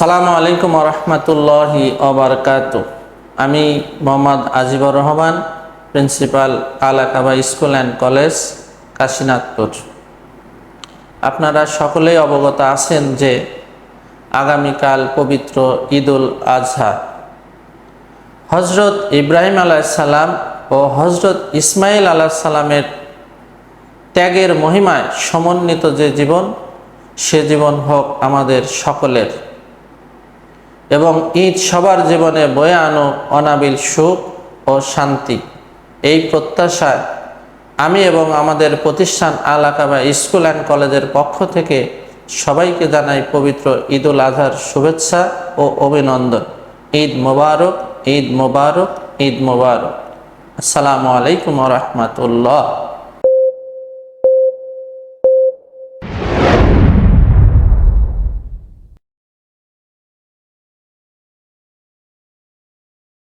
সালামু আলাইকুম রহমতুল্লাহি অবরকাত আমি Mohammad Azibar Rahman, principal Alakaba school and college, Kashinathpur. আপনারা সকলেই অবগত আছেন যে আগামীকাল পবিত্র ঈদুল আজহা। হজরত ইব্রাহিম আলাইসাল্লাম ও হজরত ইসমাইল আলাহিসাল্লামের ত্যাগের মহিমায় সমন্বিত যে জীবন, সে জীবন হোক আমাদের সকলের। এবং ঈদ সবার জীবনে বয়ে আনো অনাবিল সুখ ও শান্তি। এই প্রত্যাশায় আমি এবং আমাদের প্রতিষ্ঠান আলাকাবা স্কুল অ্যান্ড কলেজের পক্ষ থেকে সবাইকে জানাই পবিত্র ঈদুল আজহার শুভেচ্ছা ও অভিনন্দন। ঈদ মোবারক ঈদ মোবারক ঈদ মোবারক। আসসালামু আলাইকুম রহমতুল্লাহ।